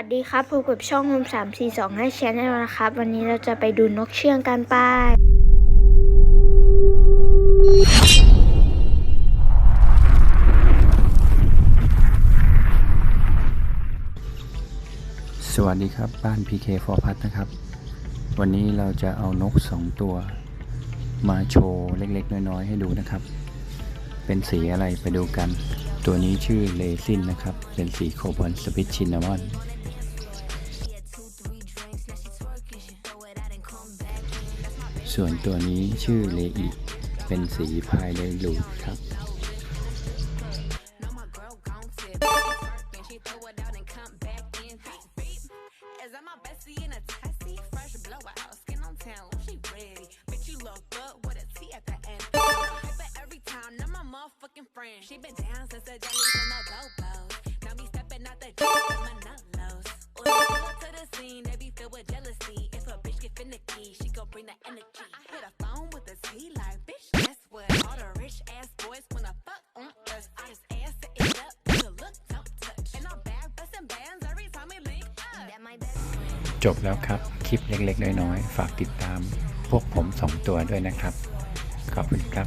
วัสดีครับพบกับช่องโฮมสามสี่สองให้แชนแนลนะครับ วันนี้เราจะไปดูนกเชื่องกันไป้ายสวัสดีครับบ้าน PK for พัทนะครับ วันนี้เราจะเอานกสองตัว มาโชว์เล็กๆ น้อยๆ ให้ดูนะครับ เป็นสีอะไรไปดูกัน ตัวนี้ชื่อเลซินนะครับ เป็นสีโคบอลสปิชชินนามอน ส่วนตัวนี้ชื่อเลอีเป็นสีพายเลลูดครับ จบแล้วครับ คลิปเล็กๆ น้อยๆ ฝากติดตามพวกผม 2 ตัวด้วยนะครับ ขอบคุณครับ